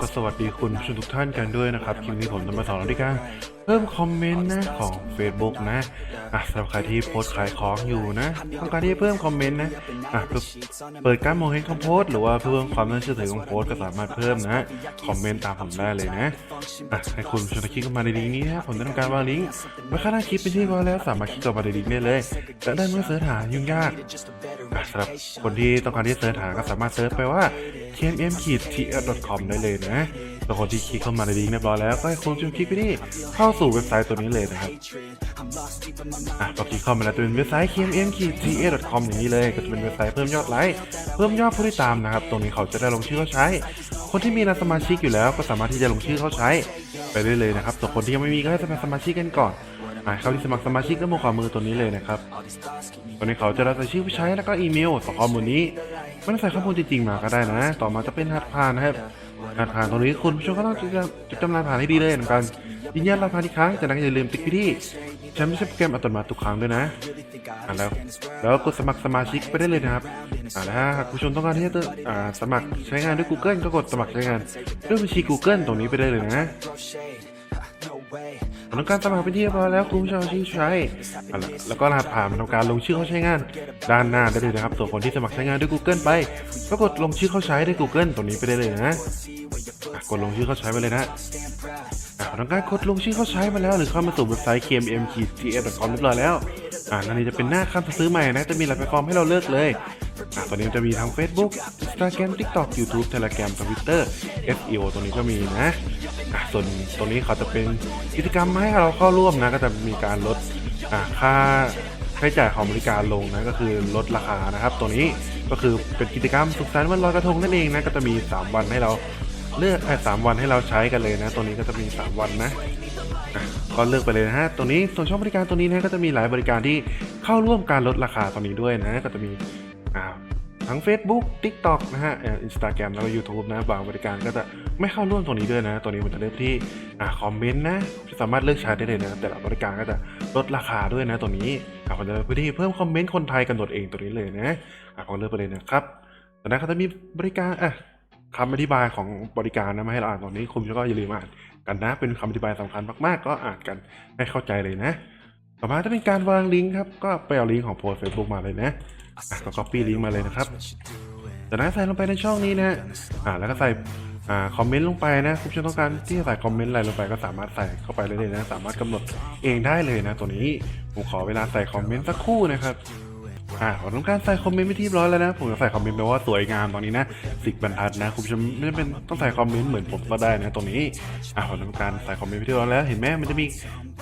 ก็สวัสดีคุณผู้ชมทุกท่านกันด้วยนะครับคลิปนี้ผมจะมาสอนวิธีการเพิ่มคอมเมนต์นะของ Facebook นะอะสำหรับใครที่โพสขายของอยู่นะต้องการที่จะเพิ่มคอมเมนต์นะอะเปิดการมองเห็นของโพสหรือว่าเพิ่มความน่าเชื่อถือของโพสก็สามารถเพิ่มนะคอมเมนต์ตามผมได้เลยนะอะให้คุณผู้ชมคลิกเข้ามาในลิงก์นี้นะผมจะทำการวางลิงก์ไว้ข้างล่าคลิปเป็นที่พอแล้วสามารถคลิกเข้ามาในลิงก์ได้เลยและได้เมื่อเสิร์ชหายุ่งยากอะสำหรับคนที่ต้องการที่เสิร์ชหาก็สามารถเสิร์ชไปว่า T M M ขีด tmm-tl.com ได้เลยนะแล้วคนที่คลิกเข้ามาในลิงก์เรียบร้อยแล้วก็ให้คุณจงคลิกไปที่เข้าสู่เว็บไซต์ตัวนี้เลยนะครับอะพอคลิกเข้ามาแล้วจะเป็นเว็บไซต์ tmm-tl.com อย่างนี้เลย ก็จะเป็นเว็บไซต์เพิ่มยอดไลค์เพิ่มยอดผู้ติดตามนะครับ ตรงนี้เขาจะได้ลงชื่อเข้าใช้ คนที่มีรายสมาชิกอยู่แล้วก็สามารถที่จะลงชื่อเข้าใช้ไปได้เลยนะครับส่วนคนที่ยังไม่มีก็ให้สมัครสมาชิกกันก่อน เข้าที่สมัครสมาชิกด้านบนขวามือตัวนี้เลยนะครับตอนนี้เขาจะรับใส่ชื่อผู้ใช้แล้วก็อีเมลสอข้อมูลนี้ไม่ต้องใส่ข้อมูลจริงๆมาก็ได้นะ ต่อมาจะเป็นรหัสผ่านนะครับรหัสผ่านตรงนี้คุณผู้ชมก็ต้องจดจดจำรหัสผ่านให้ดีเลยเหมือนกันยืนยันรหัสผ่านอีกครั้งจากนั้นอย่าลืมติ๊กไปที่ใช้ไม่ใช่โปรแกรมอัตโนมัติทุกครั้งด้วยนะอะแล้วแล้วกดสมัครสมาชิกไปได้เลยนะครับอ่าแล้วถ้าผู้ชมต้องการที่จะอ่าสมัครใช้งานด้วย Google ก็กดสมัครใช้งานด้วยบัญชี Google ตรงนี้ไปได้เลยนะ ผลการสมัครเป็นที่เรียบร้อยแล้วคุณผู้ชมที่ใช้แล้วก็รหัสผ่านทำการลงชื่อเข้าใช้งาน ด้านหน้าได้เลยนะครับส่วนคนที่สมัครใช้งานด้วย Google ไปก็กดลงชื่อเข้าใช้ด้วย Google ตรงนี้ไปได้เลยนะกดลงชื่อเข้าใช้ไปเลยนะอะผลการกดลงชื่อเข้าใช้มาแล้ว หรือเข้ามาสู่เว็บไซต์ kmm-ts.com เรียบร้อยแล้วอ่านั่นนี่จะเป็นหน้าคำสั่งซื้อใหม่นะจะมีหลายแพลตฟอร์มให้เราเลือกเลยอะตอนนี้จะมีทั้ง Facebook Instagram TikTok YouTube Telegram Twitter SEO ตรงนี้ก็มีนะ อะส่วนตรงนี้เขาจะเป็นกิจกรรมให้เราเข้าร่วมนะก็จะมีการลดอะค่าใช้จ่ายของบริการลงนะก็คือลดราคานะครับ ตัวนี้ก็คือเป็นกิจกรรมสุขสันต์วันลอยกระทงนั่นเองนะก็จะมี 3 วันให้เราเลือกสามวันให้เราใช้กันเลยนะ ตัวนี้ก็จะมี 3 วันนะก็เลือกไปเลยนะฮะตัวนี้ส่วนช่องบริการตัวนี้นะก็จะมีหลายบริการที่เข้าร่วมการลดราคาตรงนี้ด้วยนะ ก็จะมีอ่า ทั้ง Facebook TikTok นะฮะอินสตาแกรมแล้วก็ YouTube นะ บางบริการก็จะไม่เข้าร่วมตรงนี้ด้วยนะ ตัวนี้มันจะเลือกที่อ่าคอมเมนต์นะ สามารถเลือกใช้ได้เลยนะแต่ละบริการก็จะลดราคาด้วยนะตัวนี้อ่าผมจะเลือกไปที่เพิ่มคอมเมนต์คนไทยกำหนดเองตัวนี้เลยนะอ่าผมเลือกไปเลยนะครับตอนนั้นเขาจะมีบริการอะคำอธิบายของบริการนะมาให้เราอ่านตรงนี้คุณก็อย่าลืมอ่านกันนะ เป็นคำอธิบายสำคัญมากๆ ก็อ่านกันให้เข้าใจเลยนะ ต่อมาจะเป็นการวางลิงก์ครับ ก็ไปเอาลิงก์ของโพสเฟซบุ๊กมาเลยนะ อะก็ copy ลิงก์มาเลยนะครับจากนั้นใส่ลงไปในช่องนี้นะอ่าแล้วก็ใส่อ่าคอมเมนต์ลงไปนะคุณผู้ชมต้องการที่จะใส่คอมเมนต์อะไรลงไปก็สามารถใส่เข้าไปเลยนะ สามารถกำหนดเองได้เลยนะ ตัวนี้ผมขอเวลาใส่คอมเมนต์สักครู่นะครับ อ่าผมต้องการใส่คอมเมนต์ไปที่ร้อยแล้วนะ ผมจะใส่คอมเมนต์ไปว่าสวยงามตอนนี้นะสิบบรรทัดนะ คุณผู้ชมไม่จำเป็นต้องใส่คอมเมนต์เหมือนผมก็ได้นะตรงนี้อ่าผมต้องการใส่คอมเมนต์ไปที่ร้อยแล้ว เห็นไหมมันจะมี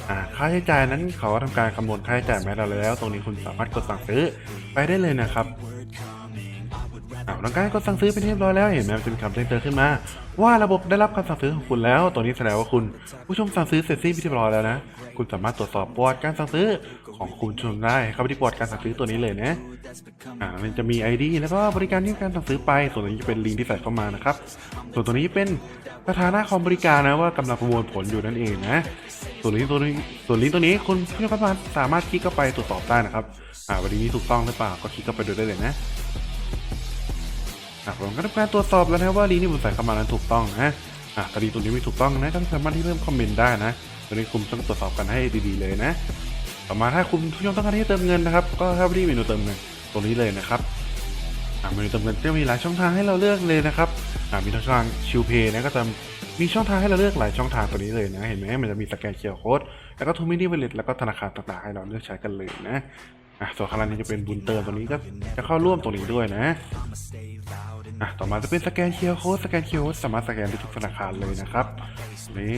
อ่าค่าใช้จ่ายนั้นเขาก็ทำการคำนวณค่าใช้จ่ายมาให้เราแล้ว ตรงนี้คุณสามารถกดสั่งซื้อไปได้เลยนะครับ อ่าต้องการกดสั่งซื้อไปที่เรียบร้อยแล้วเห็นไหมมันจะมีคำแจ้งเตือนขึ้นมา ว่าระบบได้รับคำสั่งซื้อของคุณแล้วตัวนี้แสดงว่าคุณ ผู้ชมสั่งซื้อเสร็จสิ้นไปที่เรียบร้อยแล้วนะ คุณสามารถตรวจสอบประวัติการสั่งซื้อของคุณชมได้เข้าไปที่ประวัติการสั่งซื้อตัวนี้เลยนะอ่ามันจะมี ID แล้วก็บริการที่การสั่งซื้อไป ส่วนนี้จะเป็นลิงก์ที่ใส่เข้ามานะครับส่วนตัวนี้เป็นสถานะของบริการนะว่ากำลังประมวลผลอยู่นั่นเองนะส่วนลิงก์ตัวนี้ส่วนลิงก์ตัวนี้คุณผู้ชมสามารถคลิกเข้าไปตรวจสอบได้นะครับอ่าวันนี้ถูกต้องหรือเปล่าก็คลิกเข้าไปดูได้เลยนะ อะผมก็ทำการตรวจสอบแล้วนะว่าลิงก์ที่ผมใส่เข้ามานั้นถูกต้องนะอะถ้าลิงก์ตัวนี้ไม่ถูกต้องนะก็สามารถที่เพิ่มคอมเมนต์ได้นะตัวนี้คุณต้องตรวจสอบกันให้ดีๆเลยนะ ต่อมาถ้าคุณผู้ชมต้องการที่จะเติมเงินนะครับ ก็เข้าไปที่เมนูเติมเงินตรงนี้เลยนะครับอ่าเมนูเติมเงินจะมีหลายช่องทางให้เราเลือกเลยนะครับอ่ามีช่องทางชิวเพย์นะก็จะมีช่องทางให้เราเลือกหลายช่องทางตัวนี้เลยนะ เห็นไหมมันจะมีสแกนเคอร์โค้ดแล้วก็ทูมินิเวลเลตแล้วก็ธนาคารต่างๆให้เราเลือกใช้กันเลยนะ อะส่วนข้างล่างนี้จะเป็นบุญเติมตัวนี้ก็จะเข้าร่วมตรงนี้ด้วยนะอะต่อมาจะเป็นสแกนเคอร์โค้ดสแกนเคอร์โค้ดสามารถสแกนได้ทุกธนาคารเลยนะครับนี่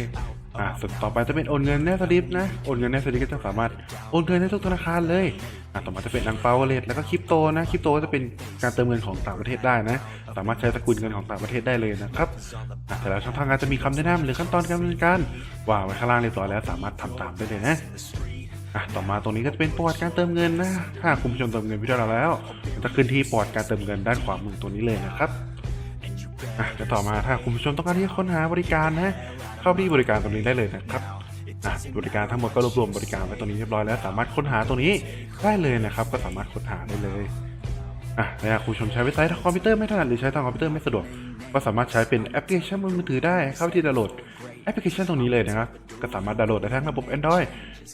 อะส่วนต่อไปจะเป็นโอนเงินแนสลิปนะโอนเงินแนสลิปก็จะสามารถโอนเงินได้ทุกธนาคารเลยอะต่อมาจะเป็นอังเปาเลทแล้วก็คริปโตนะคริปโตก็จะเป็นการเติมเงินของต่างประเทศได้นะ สามารถใช้สกุลเงินของต่างประเทศได้เลยนะครับอะแต่แล้วช่องทางการจะมีคำแนะนำหรือขั้นตอนการดำเนินการวางไว้ข้างล่างเรียบร้อยแล้วสามารถทำตามได้เลยนะ อะต่อมาตรงนี้ก็จะเป็นประวัติการเติมเงินนะถ้าคุณผู้ชมเติมเงินพี่เราแล้วจะขึ้นที่ประวัติการเติมเงินด้านขวามือตัวนี้เลยนะครับอะจะต่อมาถ้าคุณผู้ชมต้องการที่จะค้นหาบริการนะเข้าที่บริการตรงนี้ได้เลยนะครับอะบริการทั้งหมดก็รวบรวมบริการไว้ตรงนี้เรียบร้อยแล้ว สามารถค้นหาตรงนี้ได้เลยนะครับ ก็สามารถค้นหาได้เลยอะถ้าคุณผู้ชมใช้เว็บไซต์ทางคอมพิวเตอร์ไม่ถนัดหรือใช้ทางคอมพิวเตอร์ไม่สะดวก ก็สามารถใช้เป็นแอปพลิเคชันบนมือถือได้เข้าที่ดาวน์โหลดแอปพลิเคชันตรงนี้เลยนะครับ ก็สามารถดาวน์โหลดได้ทั้งระบบ Android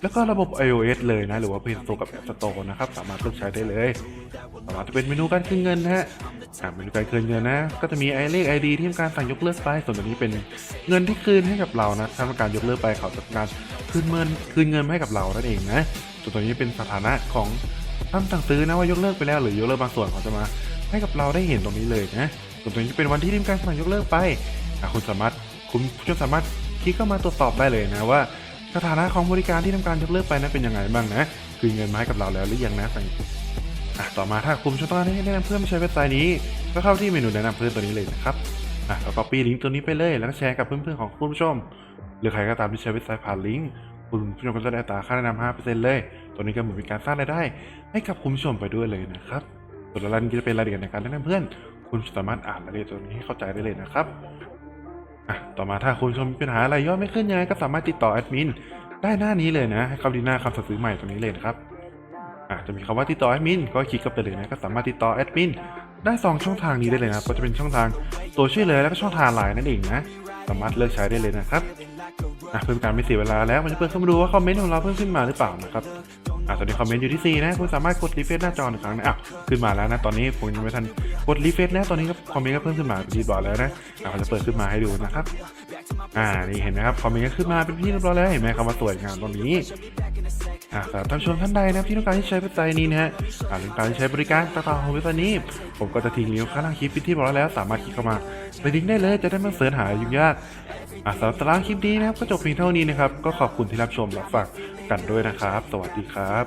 แล้วก็ระบบ iOS เลยนะ หรือว่า Play Store กับ App Store นะครับ สามารถเลือกใช้ได้เลย สามารถจะเป็นเมนูการคืนเงินนะฮะเมนูการคืนเงินนะ ก็จะมีไอเลข ID ที่ทำการสั่งยกเลิกไป ส่วนตัวนี้เป็นเงินที่คืนให้กับเรานะถ้าทำการยกเลิกไปเขาจะการคืนเงินคืนเงินมาให้กับเรานั่นเองนะ ส่วนตัวนี้เป็นสถานะของท่านสั่งซื้อนะว่ายกเลิกไปแล้วหรือยกเลิกบางส่วนเขาจะมาให้กับเราได้เห็นตรงนี้เลยนะ ส่วนตัวนี้จะเป็นวันที่ทำการสั่งยกเลิกไปอะคุณสามารถคุณผู้ชมสามารถคลิกเข้ามาตรวจสอบได้เลยนะว่าสถานะของบริการที่ทำการยกเลิกไปนั้นเป็นยังไงบ้างนะคืนเงินมาให้กับเราแล้วหรือยังนะสั่งอะต่อมาถ้าคุณผู้ชมต้องการแนะนำเพื่อนใช้เว็บไซต์นี้ก็เข้าที่เมนูแนะนำเพื่อนตัวนี้เลยนะครับอะแล้วก็ปีลิงก์ตัวนี้ไปเลยแล้วก็แชร์กับเพื่อนๆของคุณผู้ชม หรือใครก็ตามที่ใช้เว็บไซต์ผ่านลิงก์คุณผู้ชมก็จะได้อัตาค่าแนะนำ5%เลย ตัวนี้ก็เหมือนเป็นการสร้างรายได้ ให้กับคุณผู้ชมไปด้วยเลยนะครับส่วนรายละเอียดจะเป็นรายละเอียดในการแนะนำเพื่อน คุณสามารถอ่านรายละเอียดตัวนี้ให้เข้าใจได้เลยนะครับอะต่อมาถ้าคุณชมมีปัญหาอะไรยอดไม่ขึ้นยังไงก็สามารถติดต่อแอดมินได้หน้านี้เลยนะให้เข้าที่หน้าคำสั่งซื้อใหม่ตรงนี้เลยนะครับอะจะมีคำว่าติดต่อแอดมินก็คลิกเข้าไปเลยนะก็สามารถติดต่อแอดมินได้สองช่องทางนี้ได้เลยนะก็จะเป็นช่องทางตัวช่วยเลือแล้วก็ช่องทางไลน์นั่นเองนะสามารถเลือกใช้ได้เลยนะครับอะเพื่อเป็นการไม่เสียเวลาแล้วมันจะเปิดเข้ามาดูว่าคอมเมนต์ของเราเพิ่มขึ้นมาหรือเปล่านะครับ อะตอนนี้คอมเมนต์อยู่ที่ 4 นะ คุณสามารถกดรีเฟรชหน้าจอหนึ่งครั้งนะอะขึ้นมาแล้วนะ ตอนนี้ผมยังไม่ทันกดรีเฟรชนะ ตอนนี้ก็คอมเมนต์ก็เพิ่มขึ้นมาเป็นที่บอกแล้วนะอะเราจะเปิดขึ้นมาให้ดูนะครับ อ่า นี่เห็นไหมครับ คอมเมนต์ก็ขึ้นมาเป็นที่เรียบร้อยแล้ว เห็นไหมคำว่าสวยงามตรงนี้อ่าสำหรับท่านผู้ชมท่านใดนะที่ต้องการที่ใช้เว็บไซต์นี้นะฮะอ่าหรือต้องการที่ใช้บริการต่างๆของเว็บไซต์นี้ ผมก็จะทิ้งลิงก์ข้างล่างคลิปที่บร้อยแล้ว สามารถคลิกเข้ามาไปลิงก์ได้เลยจะได้ไม่เสิร์ชหายุ่งยากอ่าสำหรับตารางคลิปนี้นะครับก็จบเพียงเท่านี้นะครับก็ขอบคุณที่รับชมรับฟัง กันด้วยนะครับ สวัสดีครับ